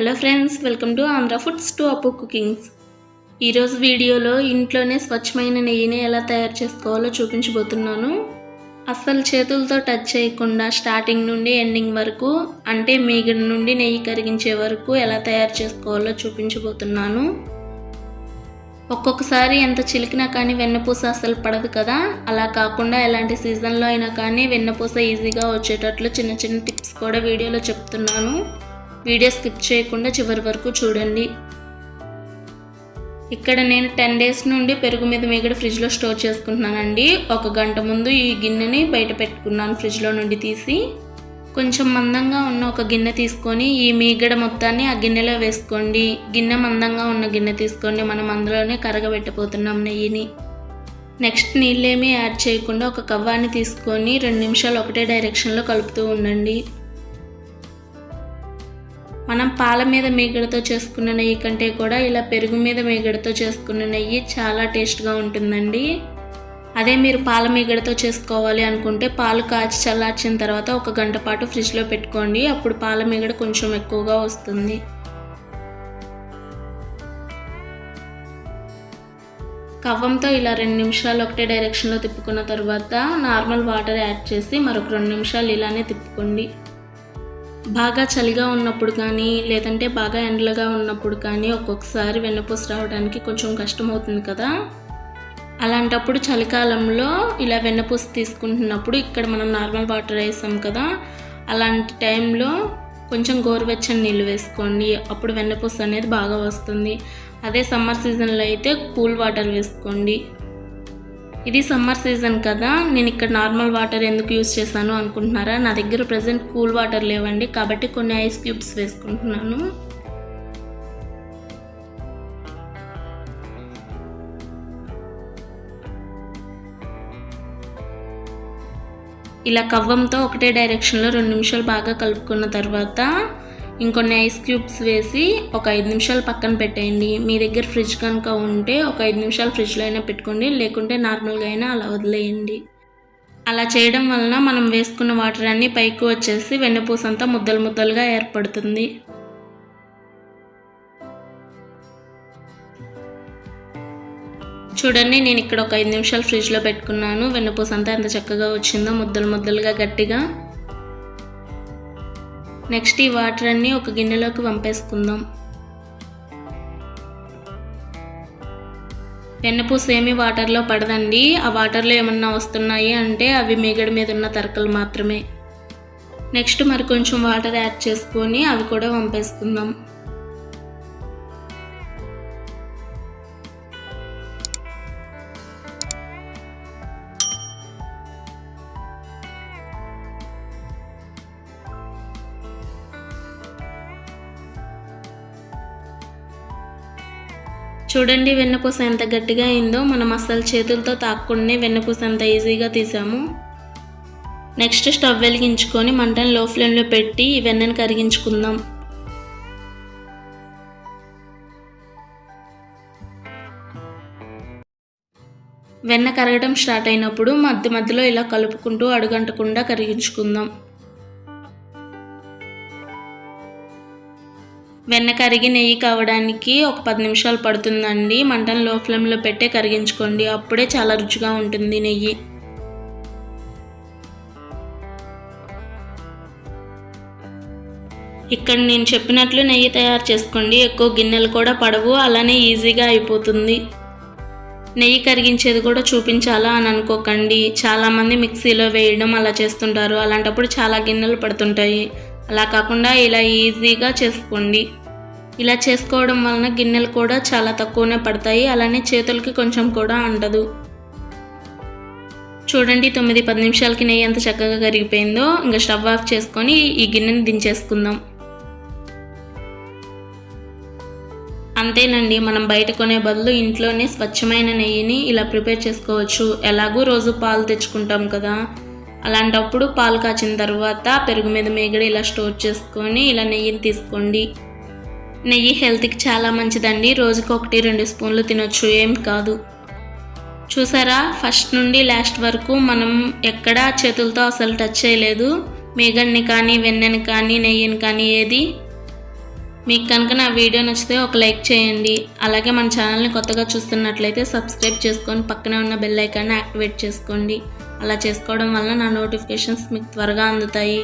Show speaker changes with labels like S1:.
S1: hello friends welcome to Andhra foods to Appu cookings ఈరోజు వీడియోలో ఇంట్లోనే స్వచ్ఛమైన నెయ్యిని ఎలా తయారు చేసుకోవాలో చూపించబోతున్నాను అస్సలు చేతులతో టచ్ చేయకుండా స్టార్టింగ్ నుండి ఎండింగ్ వరకు అంటే మీగడ నుండి నెయ్యి కరిగించే వరకు ఎలా తయారు చేసుకోవాలో చూపించబోతున్నాను ఒక్కొక్కసారి ఎంత చిలికినా కానీ వెన్నపూస అసలు పడదు కదా అలా కాకుండా ఎలాంటి సీజన్లో అయినా కానీ వెన్నపూస ఈజీగా వచ్చేటట్లు చిన్న చిన్న టిప్స్ కూడా వీడియోలో చెప్తున్నాను వీడియో స్కిప్ చేయకుండా చివరి వరకు చూడండి ఇక్కడ నేను టెన్ డేస్ నుండి పెరుగు మీద మీగడ ఫ్రిడ్జ్లో స్టోర్ చేసుకుంటున్నానండి ఒక గంట ముందు ఈ గిన్నెని బయట పెట్టుకున్నాను ఫ్రిడ్జ్లో నుండి తీసి కొంచెం మందంగా ఉన్న ఒక గిన్నె తీసుకొని ఈ మీగడ మొత్తాన్ని ఆ గిన్నెలో వేసుకోండి గిన్నె మందంగా ఉన్న గిన్నె తీసుకోండి మనం అందులోనే కరగబెట్టబోతున్నాం నెయ్యిని నెక్స్ట్ నీళ్ళేమీ యాడ్ చేయకుండా ఒక కవ్వాన్ని తీసుకొని రెండు నిమిషాలు ఒకటే డైరెక్షన్లో కలుపుతూ ఉండండి మనం పాల మీద మేగడతో చేసుకున్న నెయ్యి కంటే కూడా ఇలా పెరుగు మీద మేగడతో చేసుకున్న నెయ్యి చాలా టేస్ట్గా ఉంటుందండి అదే మీరు పాల మీగడతో చేసుకోవాలి అనుకుంటే పాలు కాచి చల్లార్చిన తర్వాత ఒక గంట పాటు ఫ్రిడ్జ్లో పెట్టుకోండి అప్పుడు పాల మీగడ కొంచెం ఎక్కువగా వస్తుంది కవ్వంతో ఇలా రెండు నిమిషాలు ఒకటే డైరెక్షన్లో తిప్పుకున్న తర్వాత నార్మల్ వాటర్ యాడ్ చేసి మరొక రెండు నిమిషాలు ఇలానే తిప్పుకోండి బాగా చలిగా ఉన్నప్పుడు కానీ లేదంటే బాగా ఎండలుగా ఉన్నప్పుడు కానీ ఒక్కొక్కసారి వెన్నపూస రావడానికి కొంచెం కష్టం అవుతుంది కదా అలాంటప్పుడు చలికాలంలో ఇలా వెన్నపూస తీసుకుంటున్నప్పుడు ఇక్కడ మనం నార్మల్ వాటర్ వేసాం కదా అలాంటి టైంలో కొంచెం గోరువెచ్చని నీళ్ళు వేసుకోండి అప్పుడు వెన్నపూస అనేది బాగా వస్తుంది అదే సమ్మర్ సీజన్లో అయితే కూల్ వాటర్ వేసుకోండి ఇది సమ్మర్ సీజన్ కదా నేను ఇక్కడ నార్మల్ వాటర్ ఎందుకు యూస్ చేశాను అనుకుంటున్నారా నా దగ్గర ప్రజెంట్ కూల్ వాటర్ లేవండి కాబట్టి కొన్ని ఐస్ క్యూబ్స్ వేసుకుంటున్నాను ఇలా కవ్వంతో ఒకటే డైరెక్షన్లో రెండు నిమిషాలు బాగా కలుపుకున్న తర్వాత ఇంకొన్ని ఐస్ క్యూబ్స్ వేసి ఒక ఐదు నిమిషాలు పక్కన పెట్టేయండి మీ దగ్గర ఫ్రిడ్జ్ కనుక ఉంటే ఒక ఐదు నిమిషాలు ఫ్రిడ్జ్లో అయినా పెట్టుకోండి లేకుంటే నార్మల్గా అయినా అలా వదిలేయండి అలా చేయడం వలన మనం వేసుకున్న వాటర్ అన్నీ పైకి వచ్చేసి వెన్నపూస అంతా ముద్దలు ముద్దలుగా ఏర్పడుతుంది చూడండి నేను ఇక్కడ ఒక ఐదు నిమిషాలు ఫ్రిడ్జ్లో పెట్టుకున్నాను వెన్నపూస అంతా ఎంత చక్కగా వచ్చిందో ముద్దలు ముద్దలుగా గట్టిగా నెక్స్ట్ ఈ వాటర్ అన్నీ ఒక గిన్నెలోకి పంపేసుకుందాం వెన్నపూస ఏమి వాటర్లో పడదండి ఆ వాటర్లో ఏమన్నా వస్తున్నాయి అంటే అవి మేగడి మీద ఉన్న తరకలు మాత్రమే నెక్స్ట్ మరి కొంచెం వాటర్ యాడ్ చేసుకొని అవి కూడా పంపేసుకుందాం చూడండి వెన్నపూస ఎంత గట్టిగా అయిందో మనం అస్సలు చేతులతో తాక్కుండానే వెన్నపూస అంత ఈజీగా తీసాము నెక్స్ట్ స్టవ్ వెలిగించుకొని మంటను లో ఫ్లేమ్లో పెట్టి ఈ వెన్నను కరిగించుకుందాం వెన్న కరగడం స్టార్ట్ అయినప్పుడు మధ్య మధ్యలో ఇలా కలుపుకుంటూ అడుగంటకుండా కరిగించుకుందాం వెన్న కరిగి నెయ్యి కావడానికి ఒక పది నిమిషాలు పడుతుందండి మంటను లో ఫ్లేమ్లో పెట్టే కరిగించుకోండి అప్పుడే చాలా రుచిగా ఉంటుంది నెయ్యి ఇక్కడ నేను చెప్పినట్లు నెయ్యి తయారు చేసుకోండి ఎక్కువ గిన్నెలు కూడా పడవు అలానే ఈజీగా అయిపోతుంది నెయ్యి కరిగించేది కూడా చూపించాలా అని అనుకోకండి చాలామంది మిక్సీలో వేయడం అలా చేస్తుంటారు అలాంటప్పుడు చాలా గిన్నెలు పడుతుంటాయి అలా కాకుండా ఇలా ఈజీగా చేసుకోండి ఇలా చేసుకోవడం వలన గిన్నెలు కూడా చాలా తక్కువనే పడతాయి అలానే చేతులకి కొంచెం కూడా అంటదు చూడండి తొమ్మిది పది నిమిషాలకి నెయ్యి ఎంత చక్కగా కరిగిపోయిందో ఇంకా స్టవ్ ఆఫ్ చేసుకొని ఈ గిన్నెని దించేసుకుందాం అంతేనండి మనం బయట కొనే బదులు ఇంట్లోనే స్వచ్ఛమైన నెయ్యిని ఇలా ప్రిపేర్ చేసుకోవచ్చు ఎలాగూ రోజు పాలు తెచ్చుకుంటాం కదా అలాంటప్పుడు పాలు కాచిన తర్వాత పెరుగు మీద మేగడ ఇలా స్టోర్ చేసుకొని ఇలా నెయ్యిని తీసుకోండి నెయ్యి హెల్త్కి చాలా మంచిదండి రోజుకి ఒకటి రెండు స్పూన్లు తినొచ్చు ఏం కాదు చూసారా ఫస్ట్ నుండి లాస్ట్ వరకు మనం ఎక్కడా చేతులతో అసలు టచ్ చేయలేదు మేగడ్ని కానీ వెన్నెని కానీ నెయ్యిని కానీ ఏది మీకు కనుక నా వీడియో నచ్చితే ఒక లైక్ చేయండి అలాగే మన ఛానల్ని కొత్తగా చూస్తున్నట్లయితే సబ్స్క్రైబ్ చేసుకొని పక్కనే ఉన్న బెల్ ఐకాన్ని యాక్టివేట్ చేసుకోండి అలా చేసుకోవడం వల్ల నా నోటిఫికేషన్స్ మీకు త్వరగా అందుతాయి